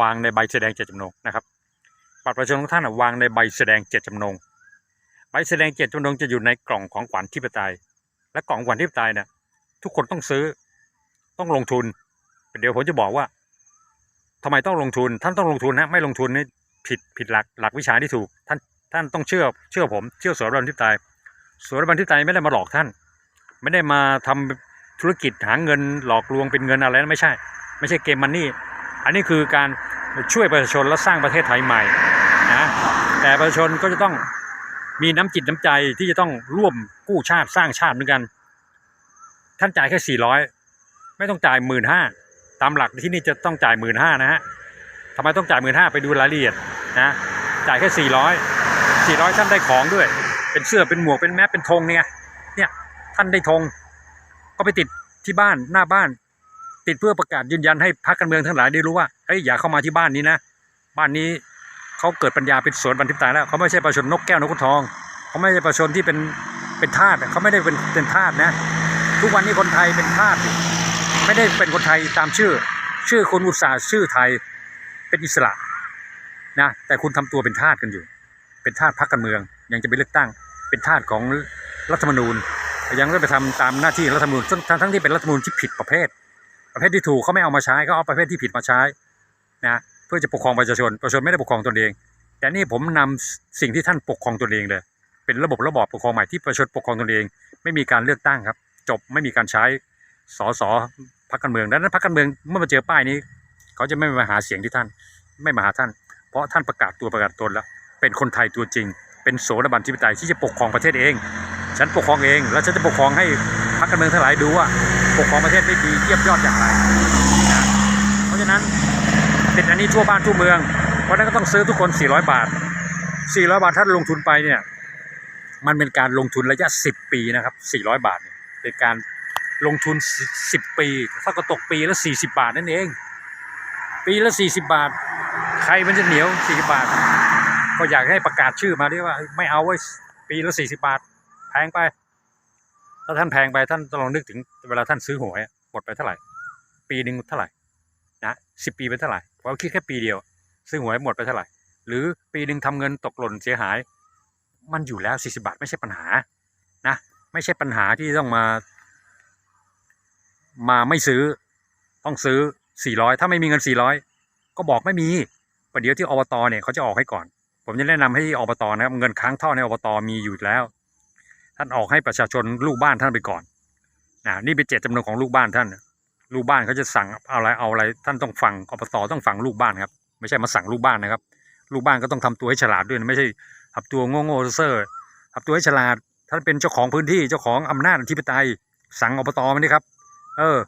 วางในใบแสดงเจตจำนงนะครับบัตรประชาชนของท่านวางในใบแสดงเจตจำนงใบแสดงเจตจำนงจะอยู่ในกล่องของขวัญที่ปไตย และกล่องขวัญที่ปไตยเนี่ยทุกคนต้องซื้อต้องลงทุน เดี๋ยวผมจะบอกว่าทำไมต้องลงทุน ท่านต้องลงทุนนะไม่ลงทุนนี่ผิดผิดหลักหลักวิชาที่ถูก ท่านท่านต้องเชื่อเชื่อผมเชื่อสวนบันทิปไตยสวนบันทิปไตยไม่ได้มาหลอกท่าน ไม่ได้มาทำธุรกิจหาเงินหลอกลวงเป็นเงินอะไรนะไม่ใช่ ไม่ใช่เกมมันนี่ อันนี้คือการช่วยประชาชนและสร้างประเทศไทยใหม่นะแต่ประชาชนก็จะต้องมีน้ำจิตน้ำใจที่จะต้องร่วมกู้ชาติสร้างชาติเหมือนกัน ท่านจ่ายแค่สี่ร้อยไม่ต้องจ่ายหมื่นห้าตามหลักที่นี่จะต้องจ่ายหมื่นห้านะฮะทำไมต้องจ่ายหมื่นห้าไปดูรายละเอียดนะจ่ายแค่สี่ร้อยสี่ร้อยท่านได้ของด้วย เป็นเสื้อเป็นหมวกเป็นแมสเป็นธงเนี่ยเนี่ยท่านได้ธงก็ไปติดที่บ้านหน้าบ้าน ติดเพื่อประกาศยืนยันให้พรรคการเมืองทั้งหลายได้รู้ว่าเฮ้ยอย่าเข้ามาที่บ้านนี้นะ บ้านนี้เขาเกิดปัญญาเป็นสวนบันทิปตายแล้วเขาไม่ใช่ประชาชนนกแก้วนกขุนทองเขาไม่ใช่ประชาชนที่เป็นเป็นทาสเขาไม่ได้เป็นเป็นทาสนะ ทุกวันนี้คนไทยเป็นทาสไม่ได้เป็นคนไทยตามชื่อ ชื่อคนอุตสาห์ชื่อไทยเป็นอิสระนะแต่คุณทำตัวเป็นทาสกันอยู่ เป็นทาสพรรคการเมือง ยังจะไปเลือกตั้ง เป็นทาสของรัฐธรรมนูญ ยังไม่ไปทำตามหน้าที่รัฐธรรมนูญทั้งทั้งที่เป็นรัฐธรรมนูญที่ผิดประเภท ประเภทที่ถูกเขาไม่เอามาใช้เขาเอาประเภทที่ผิดมาใช้นะเพื่อจะปกครองประชาชนประชาชนไม่ได้ปกครองตนเอง แต่นี่ผมนำสิ่งที่ท่านปกครองตนเองเลย เป็นระบบระบอบปกครองใหม่ที่ประชาชนปกครองตนเอง ไม่มีการเลือกตั้งครับ จบไม่มีการใช้สสพรรคการเมืองดังนั้นพรรคการเมืองเมื่อมาเจอป้ายนี้ เขาจะไม่มาหาเสียงที่ท่าน ไม่มาหาท่าน เพราะท่านประกาศตัวประกาศตนแล้ว เป็นคนไทยตัวจริง เป็นโสดาบันทิปไตยที่จะปกครองประเทศเอง ฉันปกครองเอง แล้วฉันจะปกครองให้ พรรคการเมืองทั้งหลายดูว่าปกครองประเทศได้ดีเยี่ยมยอดอย่างไรนะเพราะฉะนั้นติดอันนี้ทั่วบ้านทั่วเมือง เพราะนั้นก็ต้องซื้อทุกคน 400 บาท 400 บาทถ้าลงทุนไปเนี่ยมันเป็นการลงทุนระยะ 10 ปีนะครับ 400 บาทเป็นการลงทุน 10 ปีเท่ากับตกปีละ 40 บาทนั่นเอง ปีละ 40 บาท ใครมันจะเหนียว 40 บาท ก็อยากให้ประกาศชื่อมาด้วยว่าไม่เอาไว้ปีละ 40 บาทแพงไป ถ้าท่านแพงไปท่านต้องลองนึกถึงเวลาท่านซื้อหวยหมดไปเท่าไหร่ ปีหนึ่งเท่าไหร่นะสิบปีเป็นเท่าไหร่เพราะคิดแค่ปีเดียว ซื้อหวยหมดไปเท่าไหร่ หรือปีหนึ่งทำเงินตกหล่นเสียหาย มันอยู่แล้วสี่สิบาทไม่ใช่ปัญหานะไม่ใช่ปัญหาที่ต้องมา มาไม่ซื้อ ต้องซื้อสี่ร้อยถ้าไม่มีเงินสี่ร้อยก็บอกไม่มีประเดี๋ยวที่อบตเนี่ยเขาจะออกให้ก่อน ผมจะแนะนำให้อบตนะครับเงินค้างท่อในอบตมีอยู่แล้ว ท่านออกให้ประชาชนลูกบ้านท่านไปก่อนนะนี่เป็นเจตจำนงของลูกบ้านท่าน ลูกบ้านเขาจะสั่งเอาอะไรเอาอะไร ท่านต้องฟังอบตต้องฟังลูกบ้านครับ ไม่ใช่มาสั่งลูกบ้านนะครับ ลูกบ้านก็ต้องทำตัวให้ฉลาดด้วยนะไม่ใช่ทำตัวโง่โง่เซ่อทำตัวให้ฉลาด ท่านเป็นเจ้าของพื้นที่เจ้าของอำนาจอธิปไตย สั่งอบตมันดิครับ เออ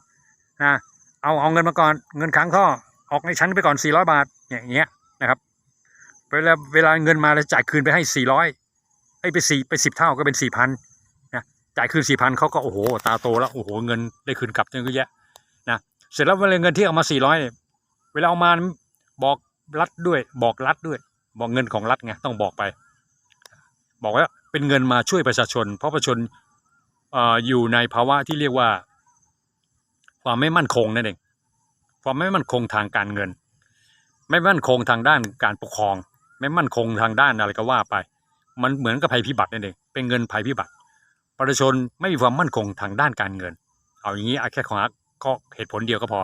นะเอาเอาเงินมาก่อนเงินค้างท่อออกให้ฉันไปก่อนสี่ร้อยบาทอย่างเงี้ยนะครับเวลาเวลาเงินมาแล้วจ่ายคืนไปให้สี่ร้อย ไอ้ไปสี่ไปสิบเท่าก็เป็นสี่พันนะจ่ายคืนสี่พันเขาก็โอ้โห ตาโตแล้วโอ้โหเงินได้คืนกลับเยอะแยะนะเสร็จแล้วเวลาเงินที่เอามาสี่ร้อยเวลาเอามาบอกรัฐด้วย บอกรัฐด้วย บอกเงินของรัฐไงต้องบอกไป บอกว่าเป็นเงินมาช่วยประชาชน เพราะประชาชนอยู่ในภาวะที่เรียกว่า ความไม่มั่นคงนั่นเองความไม่มั่นคงทางการเงิน ไม่มั่นคงทางด้านการปกครอง ไม่มั่นคงทางด้านอะไรก็ว่าไป มันเหมือนกับภัยพิบัตินั่นเองเป็นเงินภัยพิบัติ ประชาชนไม่มีความมั่นคงทางด้านการเงิน เอาอย่างนี้อาแค่ของก็เหตุผลเดียวก็พอ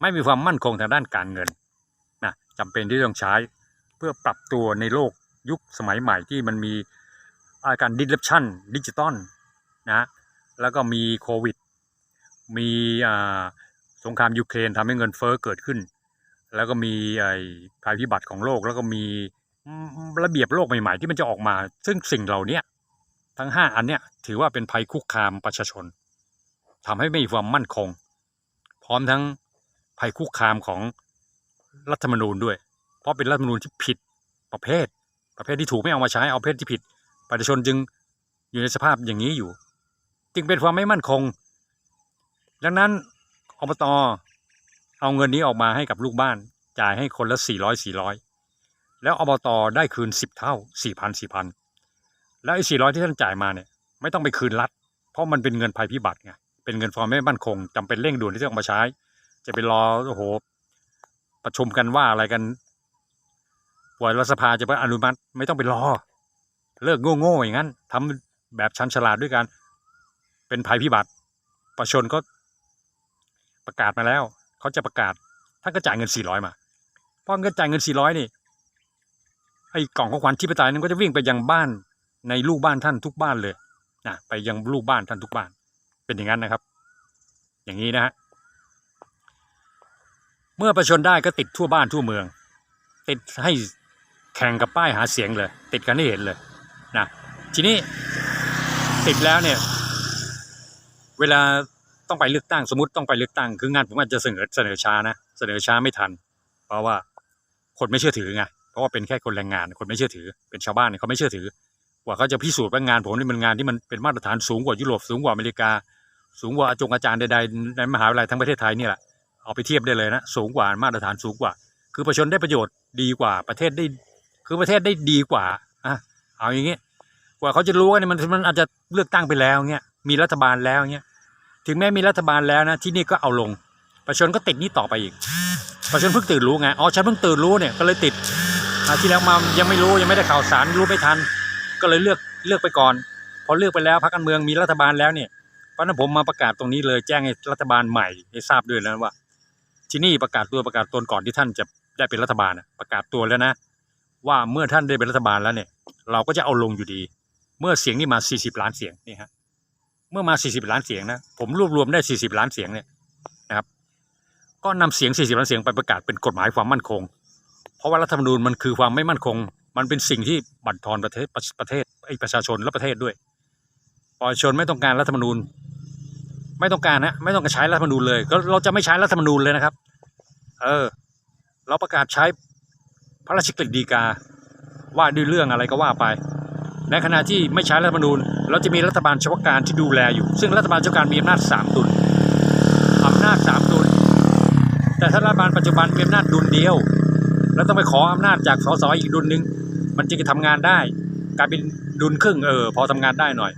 ไม่มีความมั่นคงทางด้านการเงินนะจำเป็นที่ต้องใช้เพื่อปรับตัวในโลกยุคสมัยใหม่ที่มันมีอาการ disruption ดิจิตอลนะแล้วก็มีโควิด มีอ่าสงครามยูเครนทำให้เงินเฟ้อเกิดขึ้น แล้วก็มีไอภัยพิบัติของโลกแล้วก็มี ระเบียบโลกใหม่ๆ ที่มันจะออกมา ซึ่งสิ่งเหล่านี้ทั้งห้าอันเนี้ยถือว่าเป็นภัยคุกคามประชาชนทำให้ไม่มีความมั่นคง พร้อมทั้งภัยคุกคามของรัฐธรรมนูญด้วย เพราะเป็นรัฐธรรมนูญที่ผิดประเภท ประเภทที่ถูกไม่เอามาใช้เอาเภทที่ผิด ประชาชนจึงอยู่ในสภาพอย่างนี้อยู่ จึงเป็นความไม่มั่นคง ดังนั้นอบตเอาเงินนี้ออกมาให้กับลูกบ้าน จ่ายให้คนละสี่ร้อยสี่ร้อย แล้วอบตได้คืนสิบเท่าสี่พันสี่พันแล้วไอ้สี่ร้อยที่ท่านจ่ายมาเนี่ยไม่ต้องไปคืนรัฐเพราะมันเป็นเงินภัยพิบัติไงเป็นเงินความไม่มั่นคงจำเป็นเร่งด่วนที่จะเอามาใช้ จะไปรอโอ้โหประชุมกันว่าอะไรกันปล่อยรัฐสภาจะไปอนุมัติไม่ต้องไปรอ เลิกโง่ๆอย่างนั้นทำแบบชันฉลาดด้วยกันเป็นภัยพิบัติ ประชาชนก็ประกาศมาแล้ว เขาจะประกาศท่านก็จ่ายเงินสี่ร้อยมาพอเงินจ่ายเงินสี่ร้อยนี่ ไอ้กล่องของขวัญที่ไปตายนั้นก็จะวิ่งไปยังบ้านในลูกบ้านท่านทุกบ้านเลยนะไปยังลูกบ้านท่านทุกบ้าน เป็นอย่างนั้นนะครับ อย่างนี้นะฮะเมื่อประชาชนได้ก็ติดทั่วบ้านทั่วเมือง ติดให้แข่งกับป้ายหาเสียงเลย ติดกันให้เห็นเลยนะทีนี้ติดแล้วเนี่ย เวลาต้องไปเลือกตั้งสมมติต้องไปเลือกตั้งคืองานผมอาจจะเสนอเสนอช้านะเสนอช้าไม่ทัน เพราะว่าคนไม่เชื่อถือไง เพราะว่าเป็นแค่คนแรงงานคนไม่เชื่อถือ เป็นชาวบ้านเนี่ยเขาไม่เชื่อถือกว่าเขาจะพิสูจน์ว่างานผมนี่มันงานที่มันเป็นมาตรฐานสูงกว่ายุโรปสูงกว่าอเมริกา สูงกว่าอาจงอาจารย์ใดๆในมหาวิทยาลัยทั้งประเทศไทยนี่แหละเอาไปเทียบได้เลยนะสูงกว่ามาตรฐานสูงกว่า คือประชาชนได้ประโยชน์ดีกว่าประเทศได้ คือประเทศได้ดีกว่าอะเอาอย่างงี้กว่าเขาจะรู้ว่านี่มันมันอาจจะเลือกตั้งไปแล้วเงี้ยมีรัฐบาลแล้วเงี้ยถึงแม้มีรัฐบาลแล้วนะที่นี่ก็เอาลง ประชาชนก็ติดนี่ต่อไปอีก ประชาชนเพิ่งตื่นรู้ไงอ๋อฉันเพิ่งตื่นรู้เนี่ยก็เลยติด อาที่แล้วมายังไม่รู้ยังไม่ได้ข่าวสารรู้ไม่ทัน ก็เลยเลือกเลือกไปก่อน พอเลือกไปแล้วพรรคการเมืองมีรัฐบาลแล้วเนี่ยเพราะนั้นผมมาประกาศตรงนี้เลยแจ้งให้รัฐบาลใหม่ให้ทราบด้วยนะว่า ที่นี่ประกาศตัวประกาศตนก่อนที่ท่านจะได้เป็นรัฐบาลประกาศตัวแล้วนะ ว่าเมื่อท่านได้เป็นรัฐบาลแล้วเนี่ย เราก็จะเอาลงอยู่ดี เมื่อเสียงนี่มา 40 ล้านเสียงนี่ฮะเมื่อมา 40 ล้านเสียงนะผมรวบรวมได้ 40 ล้านเสียงเนี่ยนะครับ ก็นำเสียง 40 ล้านเสียงไปประกาศเป็นกฎหมายความมั่นคง เพราะว่ารัฐธรรมนูญมันคือความไม่มั่นคง มันเป็นสิ่งที่บั่นทอนประเทศประประเทศไอ้ประชาชนและประเทศด้วยประชาชนไม่ต้องการรัฐธรรมนูญ ไม่ต้องการนะไม่ต้องการใช้รัฐธรรมนูญเลย ก็เราจะไม่ใช้รัฐธรรมนูญเลยนะครับ เออ เราประกาศใช้พระราชกฤษฎีกาว่าด้วยเรื่องอะไรก็ว่าไป ในขณะที่ไม่ใช้รัฐธรรมนูญ เราจะมีรัฐบาลเฉพาะการที่ดูแลอยู่ ซึ่งรัฐบาลเฉพาะการมีอำนาจสามดุลอำนาจสามดุลแต่ถ้ารัฐบาลปัจจุบันมีอำนาจดุลเดียว แล้วต้องไปขออำนาจจากสสอีกดุลหนึ่งมันจึงจะทำงานได้กลายเป็นดุลครึ่งเออพอทำงานได้หน่อย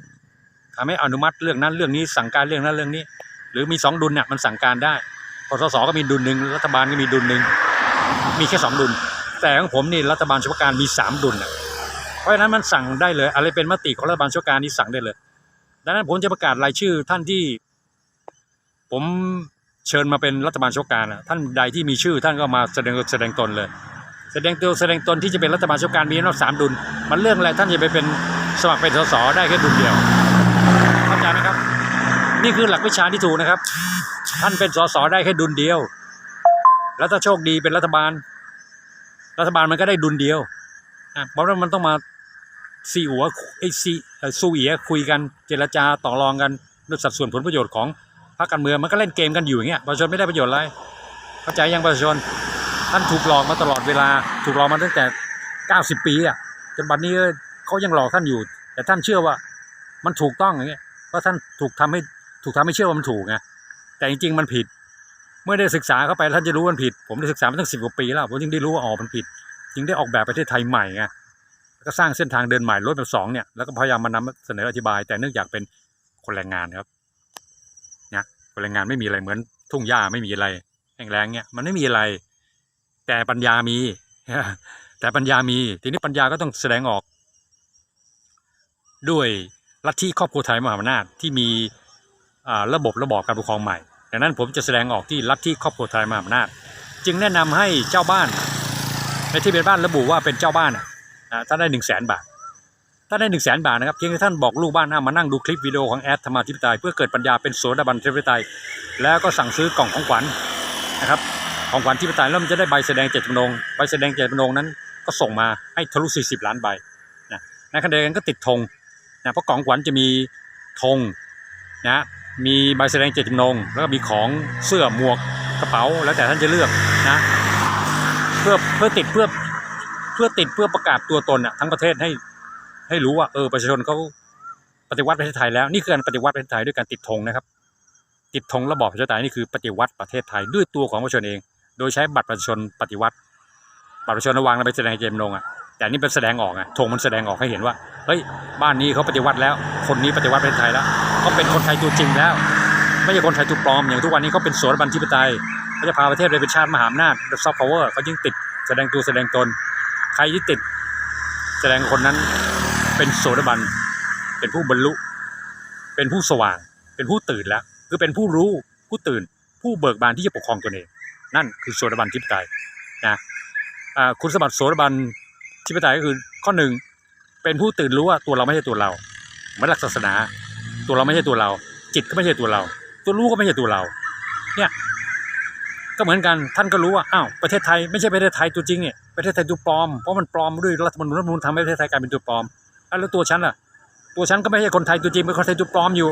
ทำให้อนุมัติเรื่องนั้นเรื่องนี้สั่งการเรื่องนั้นเรื่องนี้ หรือมีสองดุลเนี่ยมันสั่งการได้พอสสก็มีดุลหนึ่งรัฐบาลก็มีดุลหนึ่งมีแค่สองดุล แต่ของผมนี่รัฐบาลเฉพาะการมีสามดุลน่ะเพราะฉะนั้นมันสั่งได้เลย อะไรเป็นมติของรัฐบาลชั่วการนี่สั่งได้เลยดังนั้นผมจะประกาศรายชื่อท่านที่ ผมเชิญมาเป็นรัฐบาลชั่วการนะท่านใดที่มีชื่อท่านก็มาแสดงแสดงตนเลย แสดงตัวแสดงตนที่จะเป็นรัฐบาลชั่วการมีอำนาจสามดุล มันเรื่องอะไรท่านจะไปเป็นสมัครเป็นสสได้แค่ดุลเดียวเข้าใจไหมครับ นี่คือหลักวิชาที่ถูกนะครับ ท่านเป็นสสได้แค่ดุลเดียว แล้วถ้าโชคดีเป็นรัฐบาล รัฐบาลมันก็ได้ดุลเดียวอะเพราะว่ามันต้องมาซีหัวไอซีสู้เอียคุยกันเจรจาต่อรองกันด้วยสัดส่วนผลประโยชน์ของพรรคการเมืองมันก็เล่นเกมกันอยู่อย่างเงี้ยประชาชนไม่ได้ประโยชน์อะไรเข้าใจยังประชาชน ท่านถูกหลอกมาตลอดเวลา ถูกหลอกมาตั้งแต่ 90 ปีอะจนบัดนี้เขายังหลอกท่านอยู่ แต่ท่านเชื่อว่ามันถูกต้องอย่างเงี้ยเพราะท่านถูกทำให้ถูกทำให้เชื่อว่ามันถูกไงแต่จริงๆมันผิด เมื่อได้ศึกษาเข้าไปท่านจะรู้ว่ามันผิด ผมได้ศึกษามาตั้งสิบกว่าปีแล้วผมจึงได้รู้ว่าอ๋อมันผิดจึงได้ออกแบบประเทศไทยใหม่ไงแล้วก็สร้างเส้นทางเดินใหม่รถแบบสองเนี่ยแล้วก็พยายามมานำเสนออธิบาย แต่เนื่องจากเป็นคนแรงงานครับเนี่ยคนแรงงานไม่มีอะไรเหมือนทุ่งหญ้าไม่มีอะไรแห้งแล้งเนี่ยมันไม่มีอะไร แต่ปัญญามี แต่ปัญญามี ทีนี้ปัญญาก็ต้องแสดงออก ด้วยลัทธิครอบครัวไทยมหาอำนาจที่มีระบบระบอบการปกครองใหม่ดังนั้นผมจะแสดงออกที่ลัทธิครอบครัวไทยมหาอำนาจ จึงแนะนำให้เจ้าบ้าน ในที่เป็นบ้านระบุว่าเป็นเจ้าบ้านอะอ่าท่านได้หนึ่งแสนบาทท่านได้หนึ่งแสนบาทนะครับเพียงแค่ท่านบอกลูกบ้านอะมานั่งดูคลิปวิดีโอของแอดธรรมาธิปไตยเพื่อเกิดปัญญาเป็นโสดาบันเทพไตยแล้วก็สั่งซื้อกล่องของขวัญนะครับ ของขวัญที่ปไตยแล้วมันจะได้ใบแสดงเจตจำนงใบแสดงเจตจำนงนั้นก็ส่งมาให้ทะลุ 40 ล้านใบนะในขณะเดียวกันก็ติดธงนะเพราะกล่องขวัญจะมีธงนะมีใบแสดงเจตจำนง แล้วก็มีของเสื้อหมวกกระเป๋าแล้วแต่ท่านจะเลือกนะเพื่อเพื่อติดเพื่อเพื่อติดเพื่อประกาศตัวตนอะทั้งประเทศให้ให้รู้ว่าเออประชาชนเขาปฏิวัติประเทศไทยแล้วนี่คือการปฏิวัติประเทศไทยด้วยการติดธงนะครับ ติดธงระบอบประชาธิปไตยนี่คือปฏิวัติประเทศไทยด้วยตัวของประชาชนเอง โดยใช้บัตรประชาชนปฏิวัติ บัตรประชาชนระวางแล้วไปแสดงเจตจำนงอะแต่นี่เป็นแสดงออกไงธงมันแสดงออกให้เห็นว่าเฮ้ยบ้านนี้เขาปฏิวัติแล้ว คนนี้ปฏิวัติประเทศไทยแล้วเขาเป็นคนไทยตัวจริงแล้ว ไม่ใช่คนไทยตัวปลอมอย่างทุกวันนี้เขาเป็นโสดาบันทิปไตยเขาจะพาประเทศไปเป็นชาติมหาอำนาจซอฟต์พาวเวอร์เขายิ่งติดแสดงตัวแสดงตน ใครที่ติด แสดงคนนั้นเป็นโสดาบัน เป็นผู้บรรลุ เป็นผู้สว่าง เป็นผู้ตื่นแล้ว คือเป็นผู้รู้ผู้ตื่น ผู้เบิกบานที่จะปกครองตนเอง นั่นคือโสดาบันทิปไตยนะคุณสมบัติโสดาบันทิปไตยก็คือข้อหนึ่งเป็นผู้ตื่นรู้ว่าตัวเราไม่ใช่ตัวเรามือนหลักศาสนา ตัวเราไม่ใช่ตัวเรา จิตก็ไม่ใช่ตัวเรา ตัวรู้ก็ไม่ใช่ตัวเรา เนี่ยก็เหมือนกันท่านก็รู้ว่าอ้าวประเทศไทยไม่ใช่ประเทศไทยตัวจริงเนี่ยประเทศไทยตัวปลอมเพราะมันปลอมด้วยรัฐธรรมนูญรัฐมนูญทำให้ประเทศไทยกลายเป็นตัวปลอมแล้วตัวฉันล่ะ ตัวฉันก็ไม่ใช่คนไทยตัวจริงเป็นคนไทยตัวปลอมอยู่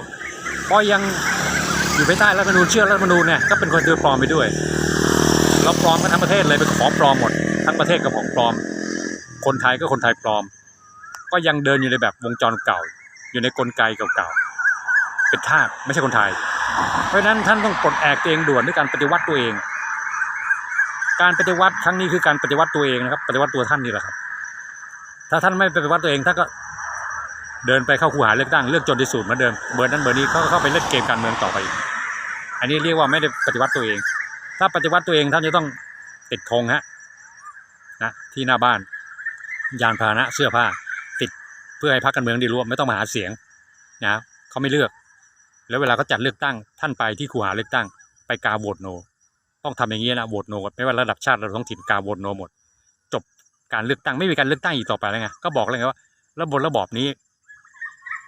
เพราะยังอยู่ภายใต้รัฐธรรมนูญเชื่อรัฐธรรมนูญเนี่ยก็เป็นคนตัวปลอมไปด้วย เราปลอมกันทั้งประเทศเลยเป็นของปลอมหมด ทั้งประเทศก็ของปลอม คนไทยก็คนไทยปลอม ก็ยังเดินอยู่ในแบบวงจรเก่า อยู่ในกลไกเก่าๆเป็นทาสไม่ใช่คนไทย เพราะฉะนั้นท่านต้องปลดแอกตัวเองด่วนด้วยการปฏิวัติตัวเอง การปฏิวัติครั้งนี้คือการปฏิวัติตัวเองนะครับ ปฏิวัติตัวท่านนี่แหละครับ ถ้าท่านไม่ปฏิวัติตัวเองท่านก็เดินไปเข้าคูหาเลือกตั้งเลือกจนที่สุดเหมือนเดิมเบอร์นั้นเบอร์นี้เขาก็เข้าไปเล่นเกมการเมืองต่อไป อันนี้เรียกว่าไม่ได้ปฏิวัติตัวเอง ถ้าปฏิวัติตัวเองท่านจะต้องติดธงฮะนะที่หน้าบ้าน ยานพาหนะเสื้อผ้า ติดเพื่อให้พรรคการเมืองได้รู้ว่าไม่ต้องมาหาเสียงนะเขาไม่เลือก แล้วเวลาเขาจัดเลือกตั้ง ท่านไปที่คูหาเลือกตั้ง ไปกาโหวตโน ต้องทำอย่างนี้นะโหวตโนไม่ว่าระดับชาติระดับท้องถิ่นกาโหวตโนหมด จบการเลือกตั้งไม่มีการเลือกตั้งอีกต่อไปแล้วไงก็บอกเลยไงว่าระบบระบอบนี้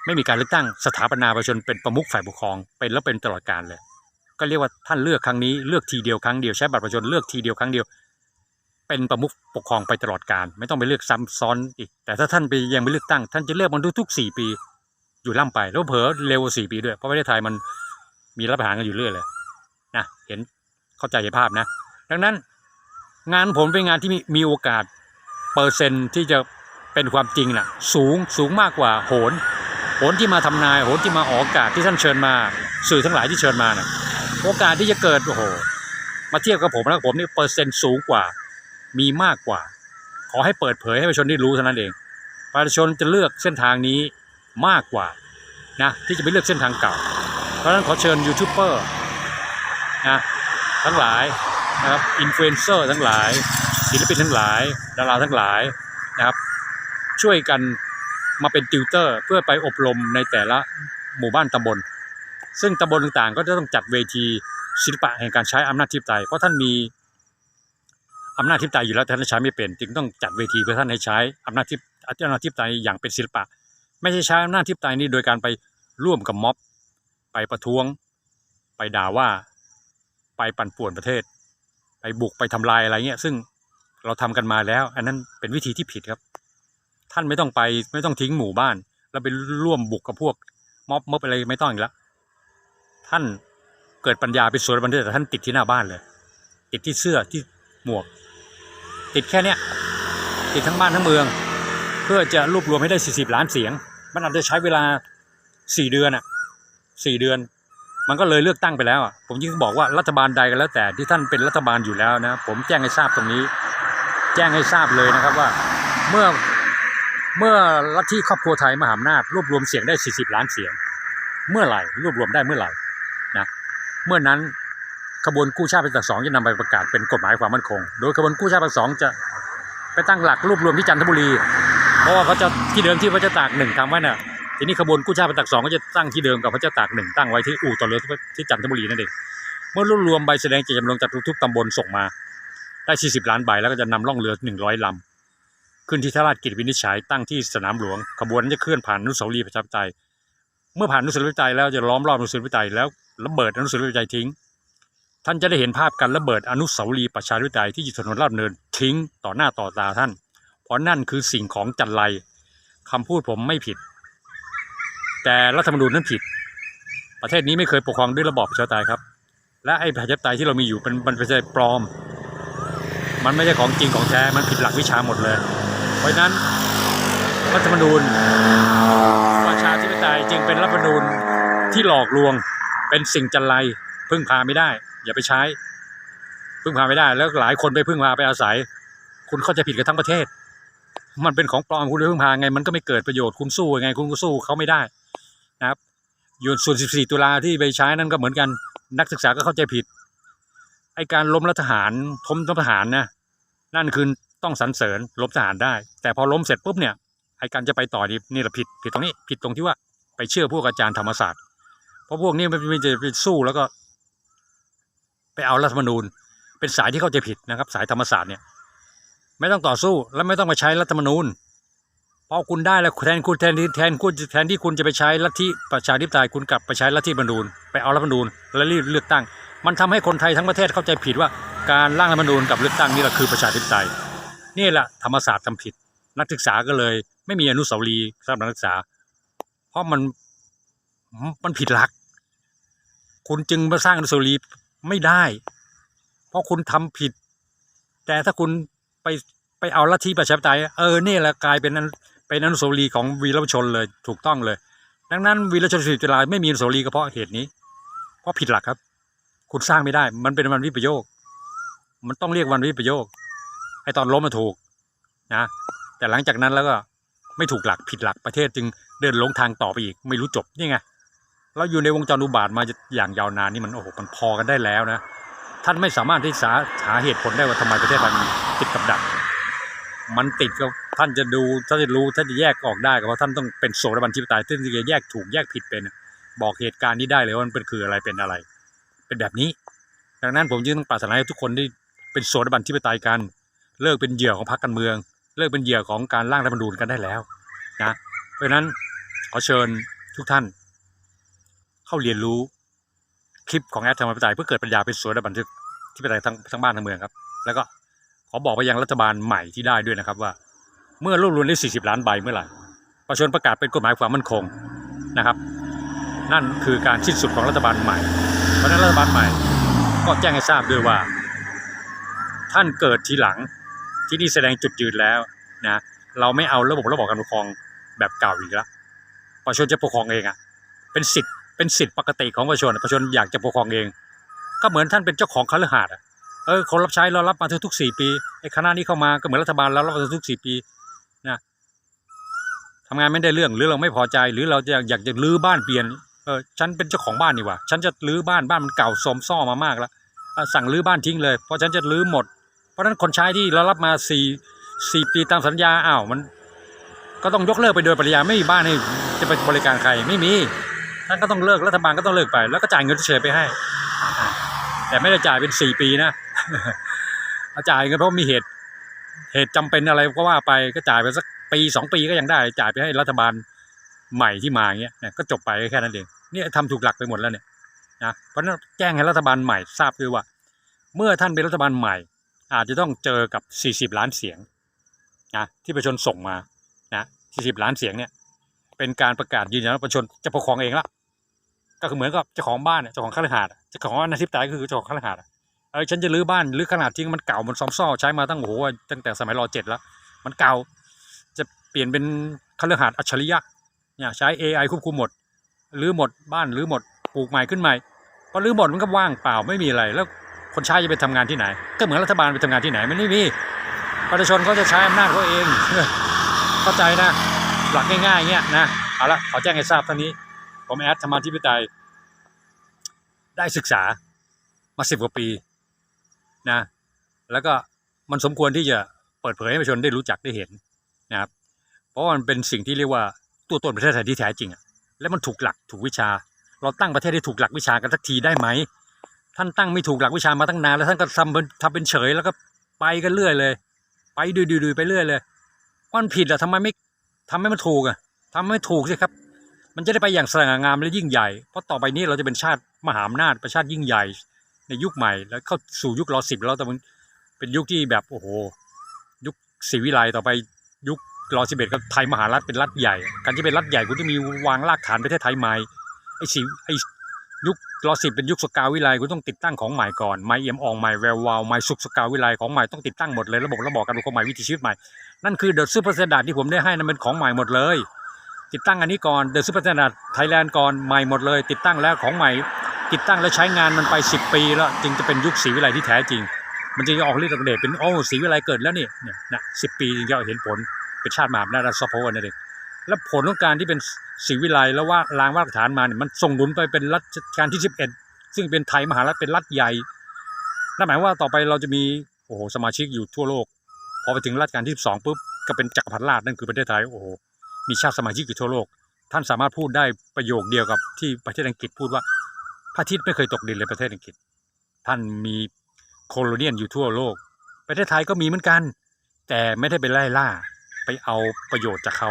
ไม่มีการเลือกตั้งสถาปนาประชาชนเป็นประมุขฝ่ายปกครองเป็นแล้วเป็นตลอดกาลเลย ก็เรียกว่าท่านเลือกครั้งนี้เลือกทีเดียวครั้งเดียวใช้บัตรประชาชนเลือกทีเดียวครั้งเดียว เป็นประมุขปกครองไปตลอดกาลไม่ต้องไปเลือกซ้ำซ้อนอีก แต่ถ้าท่านไปยังไม่เลือกตั้ง ท่านจะเลือกมันทุกๆสี่ปี อยู่ล่ำไปแล้วเผลอเร็วกว่าสี่ปีด้วยเพราะประเทศไทยมันมีรัฐประหารกันอยู่เรื่อยเลยนะเห็นเข้าใจภาพนะ ดังนั้นงานผมเป็นงานที่มีมีโอกาสเปอร์เซ็นต์ที่จะเป็นความจริงน่ะสูงสูงมากกว่าโหนโหนที่มาทำนายโหนที่มาออกอากาศที่ท่านเชิญมา สื่อทั้งหลายที่เชิญมาน่ะ โอกาสที่จะเกิดโอ้โหมาเทียบกับผมแล้วผมนี่เปอร์เซ็นต์สูงกว่า มีมากกว่า ขอให้เปิดเผยให้ประชาชนได้รู้เท่านั้นเอง ประชาชนจะเลือกเส้นทางนี้มากกว่านะที่จะไปเลือกเส้นทางเก่า เพราะฉะนั้นขอเชิญยูทูบเบอร์นะทั้งหลายนะครับอินฟลูเอนเซอร์ทั้งหลาย ศิลปินทั้งหลาย ดาราทั้งหลายนะครับ ช่วยกันมาเป็นติวเตอร์เพื่อไปอบรมในแต่ละหมู่บ้านตำบล ซึ่งตำบลต่างๆ ก็จะต้องจัดเวทีศิลปะแห่งการใช้อำนาจทิปไตยเพราะท่านมีอำนาจทิปไตยอยู่แล้วแต่ท่านใช้ไม่เป็น จึงต้องจัดเวทีเพื่อท่านให้ใช้อำนาจทิปอำนาจทิปไตยอย่างเป็นศิลปะ ไม่ใช่ใช้อำนาจทิปไตยนี้โดยการไปร่วมกับม็อบ ไปประท้วง ไปด่าว่า ไปปั่นป่วนประเทศ ไปบุกไปทำลายอะไรเงี้ย ซึ่งเราทำกันมาแล้ว อันนั้นเป็นวิธีที่ผิดครับ ท่านไม่ต้องไปไม่ต้องทิ้งหมู่บ้าน แล้วไปร่วมบุกกับพวกม็อบม็อบอะไรไม่ต้องอีกแล้ว ท่านเกิดปัญญาไปสวนบันเทศแต่ท่านติดที่หน้าบ้านเลย ติดที่เสื้อที่หมวก ติดแค่เนี้ยติดทั้งบ้านทั้งเมือง เพื่อจะรวบรวมให้ได้ 40 ล้านเสียง มันอาจจะใช้เวลา 4 เดือนอะ4เดือน มันก็เลยเลือกตั้งไปแล้วอะผมยิ่งบอกว่ารัฐบาลใดก็แล้วแต่ที่ท่านเป็นรัฐบาลอยู่แล้วนะผมแจ้งให้ทราบตรงนี้ แจ้งให้ทราบเลยนะครับว่าเมื่อเมื่อลัทธิครอบครัวไทยมหาอำนาจรวบรวมเสียงได้ 40 ล้านเสียง เมื่อไหร่รวบรวมได้เมื่อไหร่ เมื่อนั้นขบวนกู้ชาติเป็นตักสองจะนำไปประกาศเป็นกฎหมายความมั่นคง โดยขบวนกู้ชาติเป็นสองจะไปตั้งหลักรวบรวมที่จันทบุรี เพราะว่าเขาจะที่เดิมที่พระเจ้าตากหนึ่งทำไว้น่ะ ทีนี้ขบวนกู้ชาติเป็นตักสองก็จะตั้งที่เดิมกับพระเจ้าตากหนึ่งตั้งไว้ที่อู่ต่อเรือที่จันทบุรีนั่นเอง เมื่อรวบรวมใบแสดงเจตจำนงจากทุกๆตำบลส่งมาได้ 40 ล้านใบแล้วก็จะนำล่องเรือ100ลำขึ้นที่ท่าราชกิจวินิจฉัยตั้งที่สนามหลวงขบวนจะเคลื่อนผ่านนุสาวรีย์ประชาธิปไตย เมื่อผ่านนุสาวรีย์ประชาธิปไตยแล้วจะล้อมรอบนุสาวรีย์ประชาธิปไตยแล้ว ระเบิดอนุสาวรีย์ประชาธิปไตยทิ้ง ท่านจะได้เห็นภาพการระเบิดอนุสาวรีย์ประชาธิปไตยที่อยู่ถนนลาดดำเนินทิ้งต่อหน้าต่อตาท่าน เพราะนั่นคือสิ่งของจันไรคำพูดผมไม่ผิด แต่รัฐธรรมนูญนั้นผิด ประเทศนี้ไม่เคยปกครองด้วยระบอบประชาธิปไตยครับ และไอ้ประชาธิปไตยที่เรามีอยู่เป็นมันเป็นประชาธิปไตยปลอม มันไม่ใช่ของจริงของแท้มันผิดหลักวิชาหมดเลย เพราะฉะนั้นรัฐธรรมนูญประชาธิปไตยจึงเป็นรัฐธรรมนูญที่หลอกลวง เป็นสิ่งจันไรพึ่งพาไม่ได้ อย่าไปใช้ พึ่งพาไม่ได้ แล้วหลายคนไปพึ่งพาไปอาศัย คุณเข้าใจผิดกันทั้งประเทศ มันเป็นของปลอมคุณไปพึ่งพาไง มันก็ไม่เกิดประโยชน์คุณสู้ยังไง คุณก็สู้เขาไม่ได้นะครับอยู่ส่วน 14 ตุลาที่ไปใช้นั่นก็เหมือนกัน นักศึกษาก็เข้าใจผิดไอการล้มรัฐทหารทมรัฐทหารนะนั่นคือต้องสรรเสริญล้มทหารได้ แต่พอล้มเสร็จปุ๊บเนี่ยไอการจะไปต่อนี่นี่แหละผิดผิดตรงนี้ผิดตรงที่ว่าไปเชื่อพวกอาจารย์ธรรมศาสตร์ เพราะพวกนี้มันจะไปสู้แล้วก็ ไปเอารัฐธรรมนูญ เป็นสายที่เข้าใจผิดนะครับ สายธรรมศาสตร์เนี่ย ไม่ต้องต่อสู้และไม่ต้องมาใช้รัฐธรรมนูญเพราะคุณได้แล้วแทนคุณแทนที่แทนคุณแทนที่คุณจะไปใช้ลัทธิประชาธิปไตยคุณกลับไปใช้ลัทธิบรรนูญไปเอารัฐธรรมนูญแล้วรีบเลือกตั้ง มันทำให้คนไทยทั้งประเทศเข้าใจผิดว่าการร่างรัฐธรรมนูญกับเลือกตั้งนี่แหละคือประชาธิปไตยนี่แหละธรรมศาสตร์ทำผิด นักศึกษาก็เลย ไม่มีอนุสาวรีย์สำหรับนักศึกษา เพราะมัน มันผิดหลัก คุณจึงมาสร้างอนุสาวรีย์ไม่ได้ เพราะคุณทำผิด แต่ถ้าคุณไปไปเอาลัทธิประชาธิปไตยเออนี่แหละกลายเป็นนั้นเป็นอนุสาวรีย์ของวีรชนเลยถูกต้องเลย ดังนั้นวีรชนสิบจุฬาไม่มีอนุสาวรีย์ก็เพราะเหตุนี้ เพราะผิดหลักครับ คุณสร้างไม่ได้ มันเป็นวันวิปโยค มันต้องเรียกวันวิปโยคไอตอนล้มมาถูกนะแต่หลังจากนั้นแล้วก็ไม่ถูกหลักผิดหลักประเทศจึงเดินหลงทางต่อไปอีก ไม่รู้จบนี่ไง เราอยู่ในวงจรอุบาทมาอย่างยาวนานนี่มันโอ้โหมันพอกันได้แล้วนะท่านไม่สามารถที่จะหาเหตุผลได้ว่าทำไมประเทศไทยมันติดกับดัก มันติดก็ท่านจะดูท่านจะรู้ท่านจะแยกออกได้ก็เพราะท่านต้องเป็นโสดาบันทิปไตยท่านจะแยกถูกแยกผิดเป็น บอกเหตุการณ์นี้ได้เลยว่ามันเป็นคืออะไรเป็นอะไร เป็นแบบนี้ ดังนั้นผมจึงต้องปรารถนาให้ทุกคนได้เป็นโสดาบันทิปไตยกัน เลิกเป็นเหยื่อของพรรคการเมือง เลิกเป็นเหยื่อของการร่างรัฐธรรมนูญกันได้แล้วนะเพราะฉะนั้นขอเชิญทุกท่าน เข้าเรียนรู้คลิปของแอดธรรมปไตยเพื่อเกิดปัญญาเป็นโสดาบันทึกที่ปไตยทั้งทั้งบ้านทั้งเมืองครับ แล้วก็ขอบอกไปยังรัฐบาลใหม่ที่ได้ด้วยนะครับว่า เมื่อรวบรวมได้ 40 ล้านใบเมื่อไหร่ประชาชนประกาศเป็นกฎหมายความมั่นคงนะครับ นั่นคือการสิ้นสุดของรัฐบาลใหม่ เพราะนั้นรัฐบาลใหม่ก็แจ้งให้ทราบด้วยว่า ท่านเกิดทีหลังที่นี่แสดงจุดยืนแล้วนะเราไม่เอาระบบระบบการปกครองแบบเก่าอีกแล้วประชาชนจะปกครองเองอะเป็นสิทธิ์ เป็นสิทธิ์ปกติของประชาชนประชาชนอยากจะปกครองเอง ก็เหมือนท่านเป็นเจ้าของคฤหาสน์อะเออคนรับใช้เรารับมาทุกๆสี่ปีไอ้คณะนี้เข้ามาก็เหมือนรัฐบาลเรารับมาทุกๆสี่ปีนะทำงานไม่ได้เรื่องหรือเราไม่พอใจหรือเราจะอยากจะรื้อบ้านเปลี่ยนเออฉันเป็นเจ้าของบ้านนี่หว่าฉันจะรื้อบ้านบ้านมันเก่าโทมซ่อมามากแล้วสั่งรื้อบ้านทิ้งเลยเพราะฉันจะรื้อหมด เพราะฉะนั้นคนใช้ที่เรารับมาสี่สี่ปีตามสัญญาอ้าวมัน ก็ต้องยกเลิกไปโดยปริยายไม่มีบ้านให้จะไปบริการใครไม่มี ท่านก็ต้องเลิกรัฐบาลก็ต้องเลิกไป แล้วก็จ่ายเงินเฉยๆไปให้ แต่ไม่ได้จ่ายเป็นสี่ปีนะจ่ายเงินเพราะมีเหตุเหตุจำเป็นอะไรก็ว่าไปก็จ่ายไปสักปีสองปีก็ยังได้ จ่ายไปให้รัฐบาลใหม่ที่มาอย่างเงี้ยก็จบไปแค่นั้นเองเนี่ยทำถูกหลักไปหมดแล้วเนี่ยนะเพราะฉะนั้นแจ้งให้รัฐบาลใหม่ทราบด้วยว่า เมื่อท่านเป็นรัฐบาลใหม่ อาจจะต้องเจอกับ 40 ล้านเสียงนะที่ประชาชนส่งมานะ40 ล้านเสียงเนี่ยเป็นการประกาศยืนยันว่าประชาชนจะปกครองเองละ ก็คือเหมือนกับเจ้าของบ้านเนี่ยเจ้าของคฤหาสน์เจ้าของอนาธิปไตยก็คือเจ้าของคฤหาสน์อะเออฉันจะรื้อบ้านรื้อขนาดที่มันเก่ามันซ้อมซ่อใช้มาตั้งโอ้โหตั้งแต่สมัยรอเจ็ดแล้ว มันเก่าจะเปลี่ยนเป็นคฤหาสน์อัจฉริยะเนี่ยใช้ AI ควบคุมหมดรื้อหมดบ้านรื้อหมดปลูกใหม่ขึ้นใหม่พอรื้อหมดมันก็ว่างเปล่าไม่มีอะไร แล้วคนใช้จะไปทำงานที่ไหน ก็เหมือนรัฐบาลไปทำงานที่ไหนมันไม่มีประชาชนเขาจะใช้อำนาจเขาเองเข้าใจนะหลักง่ายๆเงี้ยนะเอาละขอแจ้งให้ทราบเท่านี้ ผมแอดธรรมาธิปไตย ได้ศึกษามาสิบกว่าปีนะแล้วก็มันสมควรที่จะเปิดเผยให้ประชาชนได้รู้จักได้เห็นนะครับ เพราะมันเป็นสิ่งที่เรียกว่าตัวตนประเทศไทยที่แท้จริงอะและมันถูกหลักถูกวิชา เราตั้งประเทศให้ถูกหลักวิชากันสักทีได้ไหม ท่านตั้งไม่ถูกหลักวิชามาตั้งนานแล้วท่านก็ทำเป็นทำเป็นเฉยแล้วก็ไปกันเรื่อยเลย ไปดื้อๆไปเรื่อยเลยมันผิดอะทำไมไม่ทำให้มันถูกอะทำให้มันถูกสิครับ มันจะได้ไปอย่างสง่างามและยิ่งใหญ่ เพราะต่อไปนี้เราจะเป็นชาติมหาอำนาจประชาติยิ่งใหญ่ ในยุคใหม่แล้วเข้าสู่ยุครอสิบแล้วแต่มันเป็นยุคที่แบบโอ้โห ยุคศรีวิไลต่อไปยุครอสิบเอ็ดก็ไทยมหารัฐเป็นรัฐใหญ่ การจะเป็นรัฐใหญ่คุณต้องมีวางรากฐานประเทศไทยใหม่ไอ้สีไอ้ยุครอสิบเป็นยุคสกาวิไลคุณต้องติดตั้งของใหม่ก่อนไม่เอี่ยมอ่องใหม่แวววาวใหม่สุกสกาวิไลของใหม่ต้องติดตั้งหมดเลยระบบระบอบการปกครองใหม่วิถีชีวิตใหม่นั่นคือเดอะซูเปอร์สแตนดาที่ผมได้ให้นั่นเป็นของใหม่หมดเลย ติดตั้งอันนี้ก่อนเดอะซูเปอร์สแตนดาร์ดไทยแลนด์ก่อนใหม่หมดเลย ติดตั้งแล้วของใหม่ ติดตั้งแล้วใช้งานมันไป 10 ปีแล้วจึงจะเป็นยุคศรีวิไลที่แท้จริง มันจะออกฤทธิ์ออกเดชเป็นโอ้ศรีวิไลเกิดแล้วนี่เนี่ยนะสิปีจึงจะเห็นผลเป็นชาติมหาอำนาจซอฟต์พาวเวอร์นั่นเองแล้วผลของการที่เป็นศรีวิไลแล้วว่าลางว่ารากฐานมาเนี่ยมันส่งหนุนไปเป็นรัชกาลที่ 11 ซึ่งเป็นไทยมหารัฐเป็นรัฐใหญ่นั่นหมายว่าต่อไปเราจะมีโอ้โหสมาชิกอยู่ทั่วโลก พอไปถึงรัชกาลที่สองปุ๊บก็เป็นจักรพรรดิราชนั่นคือประเทศไทยโอ้โห มีชาติสมาชิกอยู่ทั่วโลก ท่านสามารถพูดได้ประโยคเดียวกับที่ประเทศอังกฤษพูดว่าพระอาทิตย์ไม่เคยตกดินเลยประเทศอังกฤษ ท่านมีโคโลเนียนอยู่ทั่วโลก ประเทศไทยก็มีเหมือนกัน แต่ไม่ได้ไปไล่ล่า ไปเอาประโยชน์จากเขา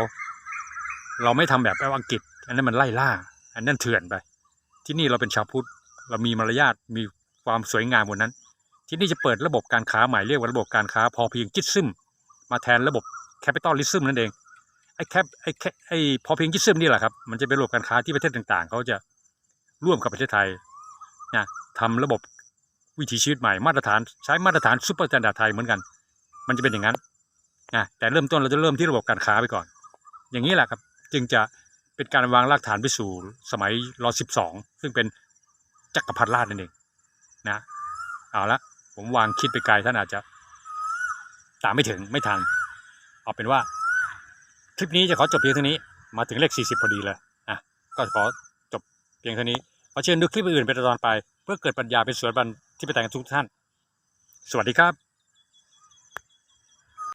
เราไม่ทำแบบอังกฤษ อันนั้นมันไล่ล่า อันนั้นเถื่อนไป ที่นี่เราเป็นชาวพุทธ เรามีมารยาท มีความสวยงามบนนั้น ที่นี่จะเปิดระบบการค้าใหม่เรียกว่าระบบการค้าพอเพียงจิตซึม มาแทนระบบแคปิตอลลิซึมนั่นเอง ไอ้แคปไอ้แคไอ้พอเพียงจิซึมนี่แหละครับมันจะเป็นระบบการค้าที่ประเทศต่างๆ เขาจะร่วมกับประเทศไทยนะทำระบบวิถีชีวิตใหม่มาตรฐานใช้มาตรฐานซูเปอร์สแตนดาร์ดไทยเหมือนกัน มันจะเป็นอย่างนั้นนะแต่เริ่มต้นเราจะเริ่มที่ระบบการค้าไปก่อน อย่างนี้แหละครับจึงจะเป็นการวางรากฐานไปสู่สมัยรอสิบสองซึ่งเป็นจักรพรรดิราชนั่นเองนะเอาละผมวางคิดไปไกลท่านอาจจะตามไม่ถึงไม่ทัน เอาเป็นว่า ลิปนี้จะขอจบเพียงเท่านี้ มาถึงเลข 40 พอดีเลย อะ ก็ขอจบเพียงเท่านี้ ขอเชิญดูคลิปอื่นเป็นตอนไป เพื่อเกิดปัญญาเป็นสวนบันที่ไปแต่งทุกท่าน สวัสดีครับ